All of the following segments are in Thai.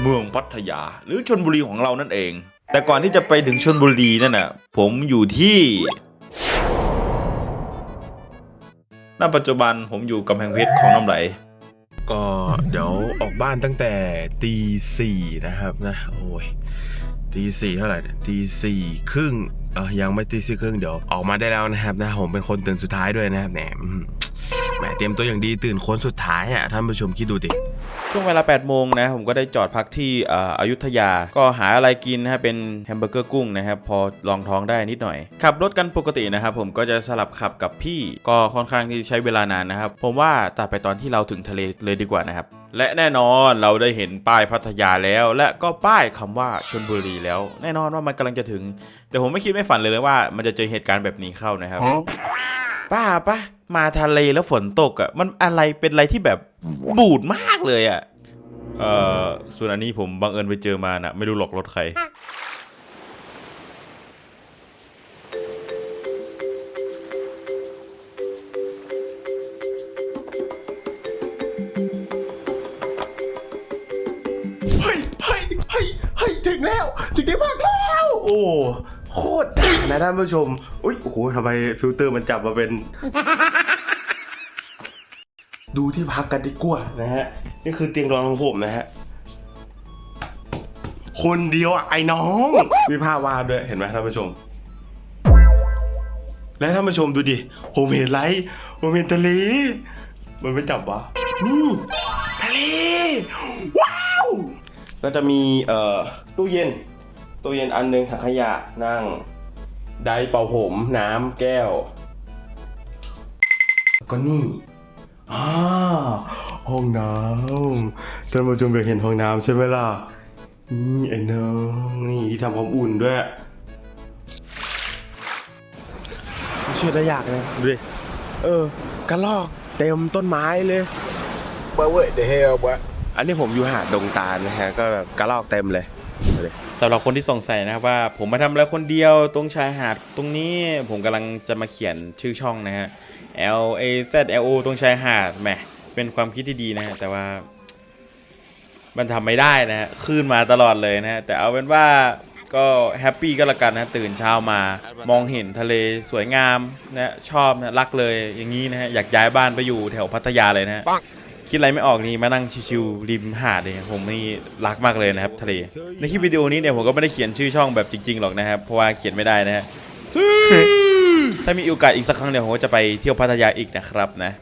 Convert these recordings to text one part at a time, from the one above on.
เมืองพัทยาหรือชนบุรีของเรานั่นเอง แต่ก่อนที่จะไปถึงชนบุรีนั่นน่ะผมอยู่ที่ณปัจจุบันผมอยู่กำแพงเพชรของน้ำไหล ก็เดี๋ยวออกบ้านตั้งแต่ตีสี่นะครับนะโอ้ยตีสี่เท่าไหร่ตีสี่ครึ่งเออยังไม่ตีสี่ครึ่งเดี๋ยวออกมาได้แล้วนะครับนะผมเป็นคนตื่นสุดท้ายด้วยนะครับแหมอืม แหมเตรียมตัวอย่างดีตื่นคนสุดท้ายอะท่านผู้ชมคิดดูดิช่วงเวลา8โมงนะผมก็ได้จอดพักที่เอ่ออยุธยา ก็หาอะไรกินนะฮะเป็นแฮมเบอร์เกอร์กุ้งนะครับพอลองท้องได้นิดหน่อย ขับรถกันปกตินะครับผมก็จะสลับขับกับพี่ก็ค่อนข้างที่ใช้เวลานานนะครับ ผมว่าตัดไปตอนที่เราถึงทะเลเลยดีกว่านะครับและแน่นอนเราได้เห็นป้ายพัทยาแล้ว และก็ป้ายคำว่าชลบุรีแล้ว แน่นอนว่ามันกำลังจะถึง แต่ผมไม่คิดไม่ฝันเลยเลยว่า มันจะเจอเหตุการณ์แบบนี้เข้านะครับ ป้าปะมาทะเลแล้วฝนตกอะ่ะ มันอะไรเป็นอะไรที่แบบบูดมากเลยอะ่ะ เอ่อ ส่วนอันนี้ผมบังเอิญไปเจอมานะไม่รู้หลอกรถใคร เฮ้ยเฮ้ยเฮ้ยเฮ้ยถึงแล้ว ถึงที่พักแล้ว โอ้โคตรดัง นะท่านผู้ชม อุ้ยโอ้โหทำไมฟิลเตอร์มันจับมาเป็น ดูที่พักกันดีกว่านะฮะ นี่คือเตียงนอนของผมนะฮะ คนเดียวอะไอ้น้อง มีผ้าวาดด้วย เห็นไหมท่านผู้ชม และท่านผู้ชมดูดิ ผมเห็นไรผมเห็นทะเล มันไม่จับวะนี่ทะเล ว้าว ก็จะมีเอ่อตู้เย็นตู้เย็นอันหนึงถังขยะนั่ง ไดร์เป่าผมน้ำแก้ว ก็นี่อ่าห้องน้ำท่านผู้ชมอยากเห็นห้องน้ำใช่ไหมล่ะ นี่ไอ้น้องนี่ที่ทำความอุ่นด้วยช่วยได้ยากนะดูดิเออกระลอกเต็มต้นไม้เลย But what the hell, boy? อันนี้ผมอยู่หาดดงตาลนะฮะ ก็แบบกระลอกเต็มเลย ดูดิสำหรับคนที่สงสัยนะครับว่า ผมมาทำอะไรคนเดียวตรงชายหาดตรงนี้ผมกำลังจะมาเขียนชื่อช่องนะฮะ L A Z L O ตรงชายหาดแหมเป็นความคิดที่ดีนะฮะแต่ว่า มันทำไม่ได้นะฮะคลื่นมาตลอดเลยนะฮะแต่เอาเป็นว่าก็แฮปปี้ก็แล้วกันนะตื่นเช้ามามองเห็นทะเลสวยงามนะชอบนะรักเลยอย่างนี้นะฮะอยากย้ายบ้านไปอยู่แถวพัทยาเลยนะฮะ คิดอะไรไม่ออกนี่มานั่งชิวๆริมหาดเลยผมนี่รักมากเลยนะครับทะเลในคลิปวิดีโอนี้เนี่ยผมก็ไม่ได้เขียนชื่อช่องแบบจริงๆหรอกนะครับเพราะว่าเขียนไม่ได้นะฮะถ้ามีโอกาสอีกสักครั้งเดี๋ยวผมก็จะไปเที่ยวพัทยาอีกนะครับนะ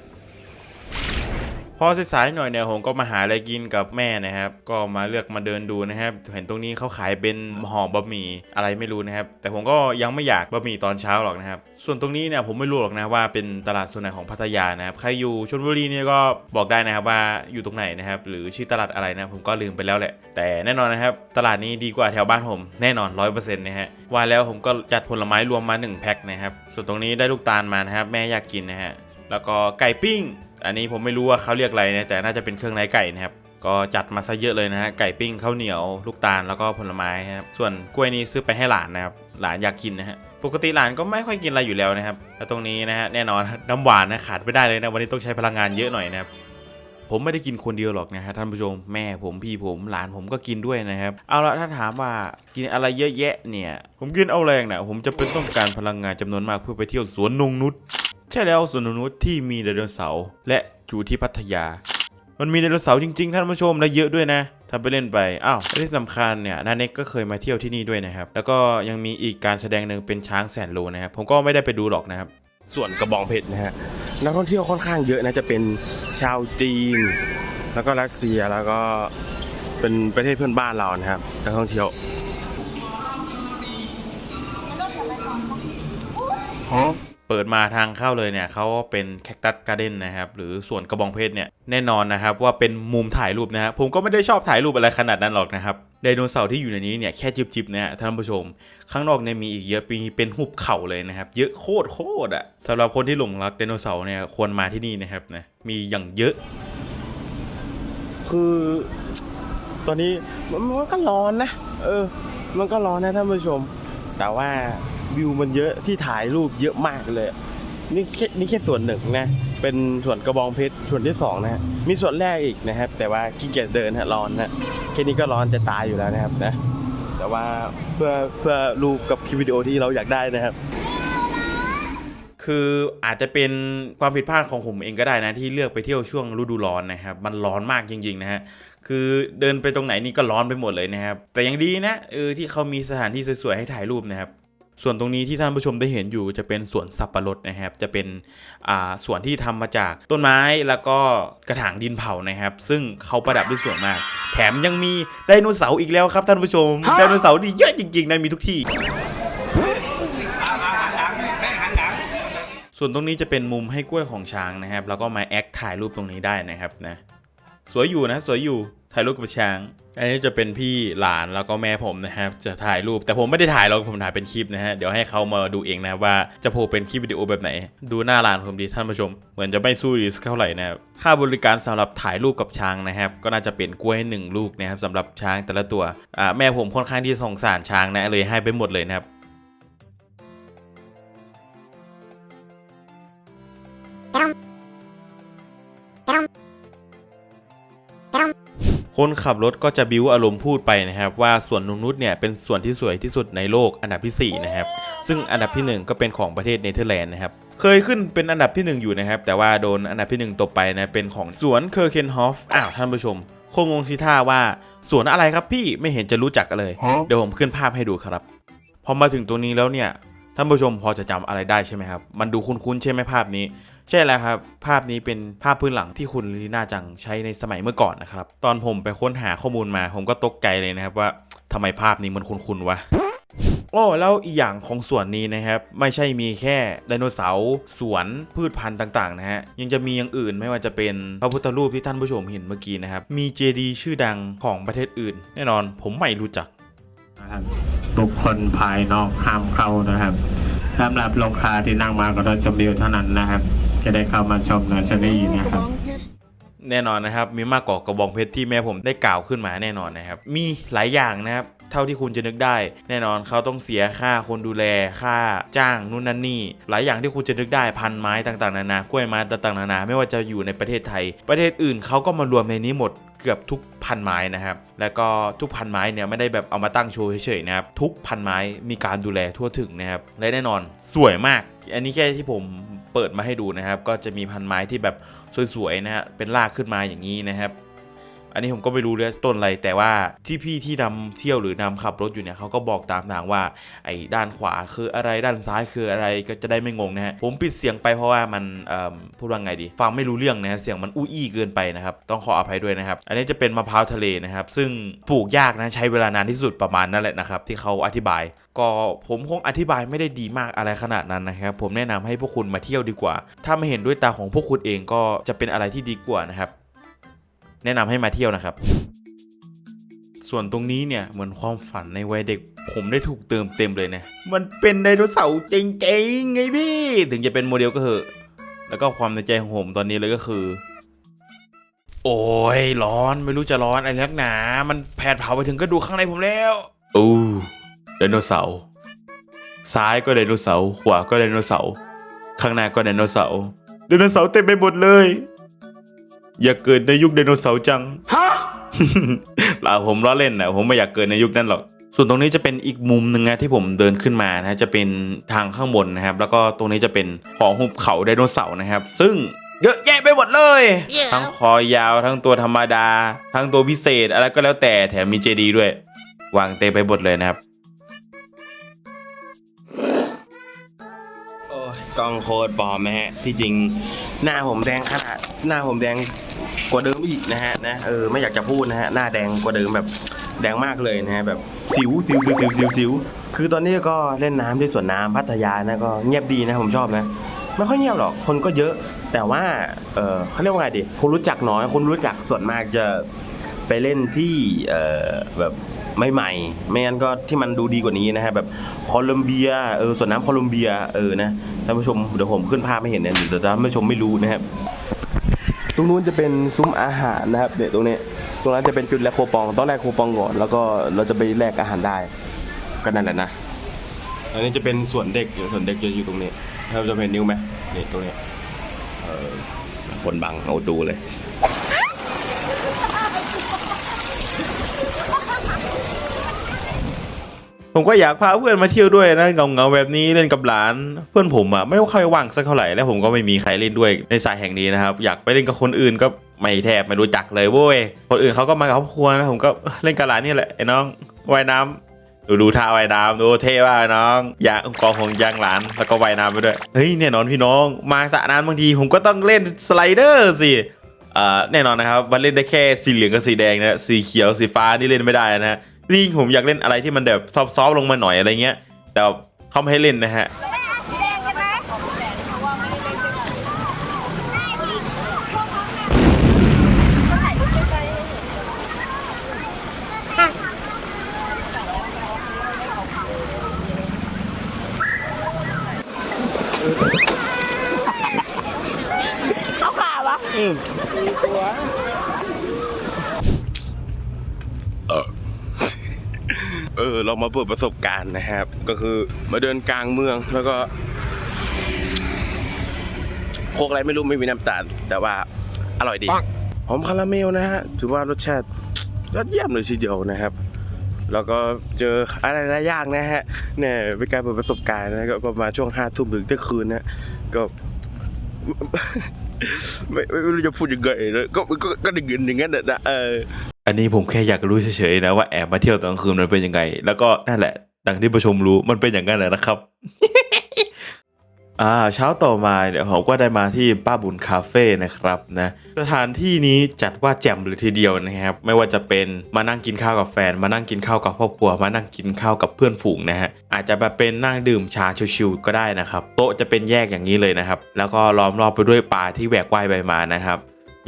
พอสายๆหน่อยเนี่ยผมก็มาหาอะไรกินกับแม่นะครับ ก็มาเลือกมาเดินดูนะครับ เห็นตรงนี้เขาขายเป็นห่อบะหมี่อะไรไม่รู้นะครับ แต่ผมก็ยังไม่อยากบะหมี่ตอนเช้าหรอกนะครับ ส่วนตรงนี้เนี่ยผมไม่รู้หรอกนะว่าเป็นตลาดส่วนไหนของพัทยานะครับ ใครอยู่ชลบุรีเนี่ยก็บอกได้นะครับว่าอยู่ตรงไหนนะครับ หรือชื่อตลาดอะไรนะผมก็ลืมไปแล้วแหละ แต่แน่นอนนะครับ ตลาดนี้ดีกว่าแถวบ้านผมแน่นอนร้อยเปอร์เซ็นต์นะฮะ ว่าแล้วผมก็จัดผลไม้รวมมา1แพ็คนะครับ ส่วนตรงนี้ได้ลูกตาลมานะครับ แม่อยากกินนะฮะ แล้วก็ไก่ปิ้ง อันนี้ผมไม่รู้ว่าเขาเรียกอะไรนะแต่น่าจะเป็นเครื่องในไก่นะครับก็จัดมาซะเยอะเลยนะฮะไก่ปิ้งข้าวเหนียวลูกตาลแล้วก็ผลไม้นะครับส่วนกล้วยนี้ซื้อไปให้หลานนะครับหลานอยากกินนะฮะปกติหลานก็ไม่ค่อยกินอะไรอยู่แล้วนะครับแล้วตรงนี้นะฮะแน่นอนน้ำหวานนะขาดไม่ได้เลยนะวันนี้ต้องใช้พลังงานเยอะหน่อยนะครับผมไม่ได้กินคนเดียวหรอกนะฮะท่านผู้ชมแม่ผมพี่ผมหลานผมก็กินด้วยนะครับ เอาละถ้าถามว่ากินอะไรเยอะแยะเนี่ย ผมกินเอาแรงนะผมจะเป็นต้องการพลังงานจำนวนมากเพื่อไปเที่ยวสวนนงนุช ใช่แล้วสวนนงนุชที่มีไดโนเสาร์และอยู่ที่พัทยา มันมีไดโนเสาร์จริงๆ ท่านผู้ชมและเยอะด้วยนะทำไปเล่นไป อ้าวและที่สำคัญเนี่ยนาเน็กก็เคยมาเที่ยวที่นี่ด้วยนะครับ แล้วก็ยังมีอีกการแสดงหนึ่งเป็นช้างแสนโลนะครับ ผมก็ไม่ได้ไปดูหรอกนะครับ ส่วนกระบองเพชรนะฮะ นักท่องเที่ยวค่อนข้างเยอะนะ จะเป็นชาวจีน แล้วก็รัสเซีย แล้วก็เป็นประเทศเพื่อนบ้านเรานะครับ นักท่องเที่ยว เปิดมาทางเข้าเลยเนี่ยเขาเป็นแคคตัสการ์เด้นนะครับหรือสวนกระบองเพชรเนี่ยแน่นอนนะครับว่าเป็นมุมถ่ายรูปนะฮะผมก็ไม่ได้ชอบถ่ายรูปอะไรขนาดนั้นหรอกนะครับไดโนเสาร์ที่อยู่ในนี้เนี่ยแค่จิบๆนะฮะท่านผู้ชม ข้างนอกเนี่ยมีอีกเยอะปีเป็นหุบเข่าเลยนะครับเยอะโคตรโคตรอะสำหรับคนที่หลงรักไดโนเสาร์เนี่ยควรมาที่นี่นะครับนะมีอย่างเยอะ คือตอนนี้มันก็ร้อนนะ เออ มันก็ร้อนนะท่านผู้ชม แต่ว่าวิวมันเยอะที่ถ่ายรูปเยอะมากเลย นี่แค่นี่แค่ส่วนหนึ่งนะ เป็นส่วนกระบองเพชรส่วนที่สองนะฮะมีส่วนแรกอีกนะครับ แต่ว่าขี้เกียจเดินฮะร้อนนะแค่นี้ก็ร้อนจะตายอยู่แล้วนะครับนะ แต่ว่าเพื่อเพื่อรูปกับคลิปวิดีโอที่เราอยากได้นะครับคืออาจจะเป็นความผิดพลาดของผมเองก็ได้นะที่เลือกไปเที่ยวช่วงฤดูร้อนนะครับ มันร้อนมากจริงๆนะฮะ คือเดินไปตรงไหนนี่ก็ร้อนไปหมดเลยนะครับ แต่ยังดีนะเออที่เขามีสถานที่สวยๆให้ถ่ายรูปนะครับ ส่วนตรงนี้ที่ท่านผู้ชมได้เห็นอยู่จะเป็นสวนสับปะรดนะครับ จะเป็นอ่าสวนที่ทำมาจากต้นไม้แล้วก็กระถางดินเผานะครับ ซึ่งเขาประดับด้วยสวยมาก แถมยังมีไดโนเสาร์อีกแล้วครับท่านผู้ชมไดโนเสาร์นี่เยอะจริงๆนะมีทุกที่ส่วนตรงนี้จะเป็นมุมให้กล้วยของช้างนะครับ แล้วก็มาแอคถ่ายรูปตรงนี้ได้นะครับนะ สวยอยู่นะ สวยอยู่ ถ่ายรูปกับช้าง อันนี้จะเป็นพี่หลานแล้วก็แม่ผมนะครับจะถ่ายรูปแต่ผมไม่ได้ถ่ายหรอกผมถ่ายเป็นคลิปนะฮะเดี๋ยวให้เขามาดูเองนะว่าจะโผล่เป็นคลิปวิดีโอแบบไหน ดูหน้าหลานผมดีท่านผู้ชม เหมือนจะไม่สู้ดีสักเท่าไหร่นะครับค่าบริการสำหรับถ่ายรูปกับช้างนะครับ ก็น่าจะเป็นกล้วยหนึ่งลูกนะครับสำหรับช้างแต่ละตัวอ่าแม่ผมค่อนข้างที่สงสารช้างนะเลยให้ไปหมดเลยนะครับ คนขับรถก็จะบิ้วอารมณ์พูดไปนะครับ ว่าสวนนงนุษเนี่ยเป็นส่วนที่สวยที่สุดในโลกอันดับทีสี่4 นะครับ ซึ่งอันดับทีหนึ่1 ก็เป็นของประเทศเนเธอร์แลนด์นะครับ เคยขึ้นเป็นอันดับที่ 1 อยู่นะครับ แต่ว่าโดนอันดับที่ 1ตกไปนะเป็นของสวนเคอร์เคนฮอฟอ้าวท่านผู้ชมคงงงชิท่าว่าสวนอะไรครับพี่ไม่เห็นจะรู้จักกันเลย เดี๋ยวผมขึ้นภาพให้ดูครับพอมาถึงตรงนี้แล้วเนี่ยท่านผู้ชมพอจะจำอะไรได้ใช่ไหมครับ มันดูคุ้นๆใช่ไหมภาพนี้ ใช่แล้วครับ ภาพนี้เป็นภาพพื้นหลังที่คุณลีน่าจังใช้ในสมัยเมื่อก่อนนะครับ ตอนผมไปค้นหาข้อมูลมา ผมก็ตกใจเลยนะครับว่าทำไมภาพนี้มันคุ้นๆวะโอ้แล้วอีกอย่างของสวนนี้นะครับ ไม่ใช่มีแค่ไดโนเสาร์สวนพืชพันธุ์ต่างๆนะฮะยังจะมีอย่างอื่นไม่ว่าจะเป็นพระพุทธรูปที่ท่านผู้ชมเห็นเมื่อกี้นะครับ มีเจดีย์ชื่อดังของประเทศอื่น แน่นอนผมไม่รู้จักนะครับบุคคลภายนอกห้ามเข้านะครับสำหรับลูกค้าที่นั่งมากับรถชมวิวเท่านั้นนะครับ จะได้เข้ามาชมเนอร์เซอรี่นะครับ แน่นอนนะครับ มีมากกว่ากระบองเพชรที่แม่ผมได้กล่าวขึ้นมาแน่นอนนะครับ มีหลายอย่างนะครับ เท่าที่คุณจะนึกได้ แน่นอนเขาต้องเสียค่าคนดูแลค่าจ้างนู่นนั่นนี่ หลายอย่างที่คุณจะนึกได้พันไม้ต่างๆนานากล้วยไม้ต่างๆนานาไม่ว่าจะอยู่ในประเทศไทย ประเทศอื่นเขาก็มารวมในนี้หมดเกือบทุกพันไม้นะครับ แล้วก็ทุกพันไม้เนี่ยไม่ได้แบบเอามาตั้งโชว์เฉยๆนะครับ ทุกพันไม้มีการดูแลทั่วถึงนะครับ และแน่นอนสวยมาก อันนี้แค่ที่ผม เปิดมาให้ดูนะครับ ก็จะมีพันไม้ที่แบบสวยๆนะฮะเป็นรากขึ้นมาอย่างนี้นะครับ อันนี้ผมก็ไม่รู้เลยต้นอะไร แต่ว่าที่พี่ที่นำเที่ยวหรือนำขับรถอยู่เนี่ยเขาก็บอกตามทางว่าไอ้ด้านขวาคืออะไรด้านซ้ายคืออะไรก็จะได้ไม่งงนะฮะผมปิดเสียงไปเพราะว่ามันพูดว่าไงดี ฟังไม่รู้เรื่องนะฮะเสียงมันอู้อี้เกินไปนะครับต้องขออภัยด้วยนะครับ อันนี้จะเป็นมะพร้าวทะเลนะครับ ซึ่งปลูกยากนะใช้เวลานานที่สุดประมาณนั่นแหละนะครับที่เขาอธิบาย ก็ผมคงอธิบายไม่ได้ดีมากอะไรขนาดนั้นนะครับ ผมแนะนำให้พวกคุณมาเที่ยวดีกว่า ถ้าไม่เห็นด้วยตาของพวกคุณเองก็จะเป็นอะไรที่ดีกว่านะครับ แนะนำให้มาเที่ยวนะครับ ส่วนตรงนี้เนี่ยเหมือนความฝันในวัยเด็ก ผมได้ถูกเติมเต็มเลยนะ มันเป็นไดโนเสาร์จริงๆไงพี่ ถึงจะเป็นโมเดลก็เหอะ แล้วก็ความในใจของผมตอนนี้เลยก็คือ โอ้ยร้อนไม่รู้จะร้อนอะไรนักหนา มันแผดเผาไปถึงกระดูกข้างในผมแล้วอู้ไดโนเสาร์ซ้ายก็ไดโนเสาร์ขวาก็ไดโนเสาร์ข้างหน้าก็ไดโนเสาร์ไดโนเสาร์เต็มไปหมดเลย อย่าเกิดในยุคไดโนเสาร์จัง ฮะเปล่าผมล้อเล่นนะผมไม่อยากเกิดในยุคนั้นหรอก ส่วนตรงนี้จะเป็นอีกมุมหนึ่งนะที่ผมเดินขึ้นมานะจะเป็นทางข้างบนนะครับ แล้วก็ตรงนี้จะเป็นของหุบเขาไดโนเสาร์นะครับ ซึ่งเยอะแยะไปหมดเลย ทั้งคอยาวทั้งตัวธรรมดา ทั้งตัวพิเศษอะไรก็แล้วแต่แถมมีเจดีย์ด้วย วางเต็มไปหมดเลยนะครับโอ้ยกล้องโคตรปลอมนะฮะที่จริง หน้าผมแดงขนาด หน้าผมแดง กว่าเดิมอีกนะฮะนะเออไม่อยากจะพูดนะฮะหน้าแดงกว่าเดิมแบบแดงมากเลยนะฮะแบบสิวสิวสิวสิวสิวสิวคือตอนนี้ก็เล่นน้ำที่สวนน้ำพัทยานะก็เงียบดีนะผมชอบนะไม่ค่อยเงียบหรอกคนก็เยอะ แต่ว่าเออเขาเรียกว่าไงดีคนรู้จักน้อยคนรู้จักส่วนมากจะไปเล่นที่เออแบบใหม่ๆไม่งั้นก็ที่มันดูดีกว่านี้นะฮะแบบโคลอมเบียเออสวนน้ำโคลอมเบียเออนะท่านผู้ชมเดี๋ยวผมขึ้นภาพไม่เห็นเนี่ยเดี๋ยวท่านผู้ชมไม่รู้นะครับ ตรงนู้นจะเป็นซุ้มอาหารนะครับเนี่ยตรงนี้ตรงนั้นจะเป็นจุดแลกคูปองต้องแลกคูปองก่อนแล้วก็เราจะไปแลกอาหารได้ก็นั่นแหละนะอันนี้จะเป็นส่วนเด็กอยู่ส่วนเด็กจะอยู่ตรงนี้เราจะเห็นนิ้วไหมนี่ตรงนี้คนบังเอาดูเลย ผมก็อยากพาเพื่อนมาเที่ยวด้วยนะเงาๆแบบนี้เล่นกับหลาน เพื่อนผมอะไม่ค่อยว่างสักเท่าไหร่และผมก็ไม่มีใครเล่นด้วยในสายแห่งนี้นะครับ อยากไปเล่นกับคนอื่นก็ไม่แทบไม่รู้จักเลยเว้ยคนอื่นเขาก็มากับครอบครัวนะผมก็เล่นกับหลานนี่แหละไอ้น้องว่ายน้ำดูดูท่าว่ายน้ำดูเท่ว่ากน้องอยากกองของยางหลานแล้วก็ว่ายน้ำไปด้วยเฮ้ยแน่นอนพี่น้องมาสระน้ำบางทีผมก็ต้องเล่นสไลเดอร์สิอ่าแน่นอนนะครับมันเล่นได้แค่สีเหลืองกับสีแดงนะสีเขียวสีฟ้านี่เล่นไม่ได้นะฮะ จริงผมอยากเล่นอะไรที่มันแบบซอฟต์ๆลงมาหน่อยอะไรเงี้ย แต่เขาไม่ให้เล่นนะฮะเอ อเรามาเปิดประสบการณ์นะครับ ก็คือมาเดินกลางเมืองแล้วก็โคกอะไรไม่รู้ไม่มีน้ำตาลแต่ว่าอร่อยดีหอมคาราเมลนะฮะถือว่ารสชาติยอดเยี่ยมเลยทีเดียวนะครับ แล้วก็เจออะไรหลายอย่างนะฮะเนี่ยเป็นการเปิดประสบการณ์นะก็ประมาณช่วงห้าทุ่มถึงเที่ยงคืนนะก็ไม่ไม่ไม่รู้จะพูดยังไงเลยก็ก็ก็ได้เงินอย่างนั้นน่ะนะเออ อันนี้ผมแค่อยากรู้เฉยๆนะว่าแอบมาเที่ยวตอนกลางคืนมันเป็นยังไง แล้วก็นั่นแหละ ดังที่ผู้ชมรู้มันเป็นอย่างนั้นแหละนะครับอ่าเช้าต่อมาเดี๋ยวผมก็ได้มาที่ป้าบุญคาเฟ่นะครับนะสถานที่นี้จัดว่าแจ่มเลยทีเดียวนะครับ ไม่ว่าจะเป็นมานั่งกินข้าวกับแฟน มานั่งกินข้าวกับครอบครัว มานั่งกินข้าวกับเพื่อนฝูงนะฮะอาจจะแบบเป็นนั่งดื่มชาชิวๆก็ได้นะครับ โต๊ะจะเป็นแยกอย่างนี้เลยนะครับ แล้วก็ล้อมรอบไปด้วยป่าที่แหวกว่ายไปมานะครับ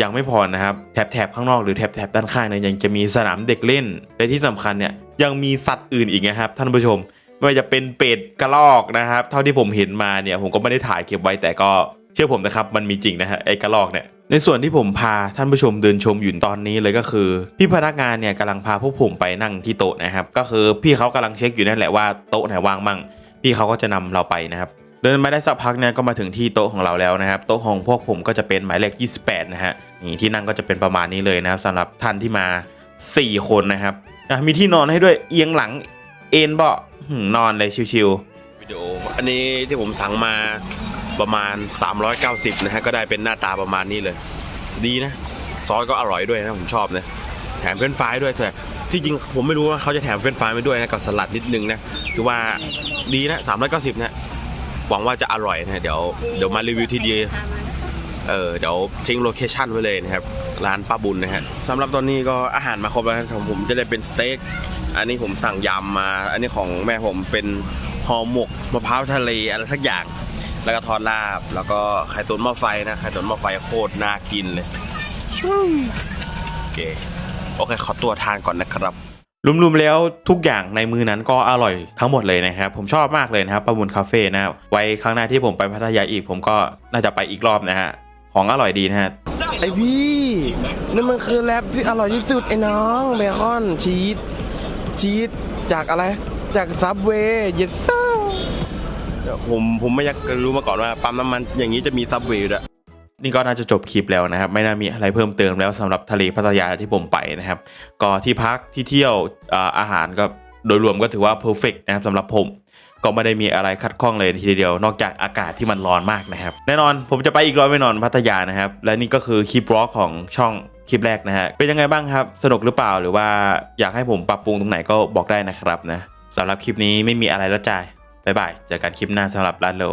ยังไม่พอนะครับแถบแถบข้างนอกหรือแถบแถบด้านข้างเนี่ยยังจะมีสนามเด็กเล่นและที่สำคัญเนี่ยยังมีสัตว์อื่นอีกนะครับท่านผู้ชมไม่ว่าจะเป็นเป็ดกระรอกนะครับ เท่าที่ผมเห็นมาเนี่ยผมก็ไม่ได้ถ่ายเก็บไว้แต่ก็เชื่อผมนะครับมันมีจริงนะฮะไอ้กระรอกเนี่ยในส่วนที่ผมพาท่านผู้ชมเดินชมอยู่ตอนนี้เลยก็คือพี่พนักงานเนี่ยกำลังพาพวกผมไปนั่งที่โต๊ะนะครับ ก็คือพี่เขากำลังเช็คอยู่นั่นแหละว่าโต๊ะไหนว่างมั่งพี่เขาก็จะนำเราไปนะครับ เดินมาได้สักพักเนี่ยก็มาถึงที่โต๊ะของเราแล้วนะครับ โต๊ะของพวกผมก็จะเป็นหมายเลข 28 นะฮะนี่ที่นั่งก็จะเป็นประมาณนี้เลยนะครับสำหรับท่านที่มา 4 คนนะครับอะมีที่นอนให้ด้วยเอียงหลังเอนเบาะนอนเลยชิวๆวิดีโอ อันนี้ที่ผมสั่งมาประมาณ 390 นะฮะก็ได้เป็นหน้าตาประมาณนี้เลย ดีนะ ซอสก็อร่อยด้วยนะผมชอบนะแถมเฟรนฟรายด้วยแต่ที่จริงผมไม่รู้ว่าเขาจะแถมเฟรนฟรายมาด้วยนะกับสลัดนิดนึงนะถือว่าดีนะ390นะ หวังว่าจะอร่อยนะเดี๋ยวเดี๋ยวมารีวิวทีเดียวเออเดี๋ยวทิ้งโลเคชั่นไว้เลยนะครับ ร้านป้าบุญนะฮะสำหรับตอนนี้ก็อาหารมาครบแล้วนะครับผมจะได้เป็นสเต็กอันนี้ผมสั่งยำมา อันนี้ของแม่ผมเป็นห่อหมกมะพร้าวทะเลอะไรสักอย่าง แล้วก็ทอดลาบ แล้วก็ไข่ตุ๋นหม้อไฟนะไข่ตุ๋นหม้อไฟโคตรน่ากินเลยโอเคโอเคขอตัวทานก่อนนะครับๆ รวมๆแล้วทุกอย่างในมือนั้นก็อร่อยทั้งหมดเลยนะครับ ผมชอบมากเลยนะครับประบุญคาเฟ่นะไว้ครั้งหน้าที่ผมไปพัทยาอีก ผมก็น่าจะไปอีกรอบนะฮะของอร่อยดีนะฮะไอพี่นั่นมันคือแรปที่อร่อยที่สุดไอ้น้องเบคอนชีสชีสจากอะไร จากซับเวย์เยสเซอร์ผมผมไม่อยากรู้มาก่อนว่าปั๊มน้ำมันอย่างนี้จะมีซับเวย์ด้วย นี่ก็น่าจะจบคลิปแล้วนะครับ ไม่น่ามีอะไรเพิ่มเติมแล้วสำหรับทะเลพัทยาที่ผมไปนะครับ ก็ที่พักที่เที่ยวอาหารก็โดยรวมก็ถือว่าเพอร์เฟกนะครับสำหรับผมก็ไม่ได้มีอะไรคัดข้องเลยทีเดียวนอกจากอากาศที่มันร้อนมากนะครับ แน่นอนผมจะไปอีกร้อยไม่นอนพัทยานะครับ และนี่ก็คือคลิปบล็อกของช่องคลิปแรกนะฮะเป็นยังไงบ้างครับ สนุกหรือเปล่าหรือว่าอยากให้ผมปรับปรุงตรงไหนก็บอกได้นะครับนะสำหรับคลิปนี้ไม่มีอะไรแล้วจ้าบ๊ายบายเจอกันคลิปหน้าสำหรับร้านโล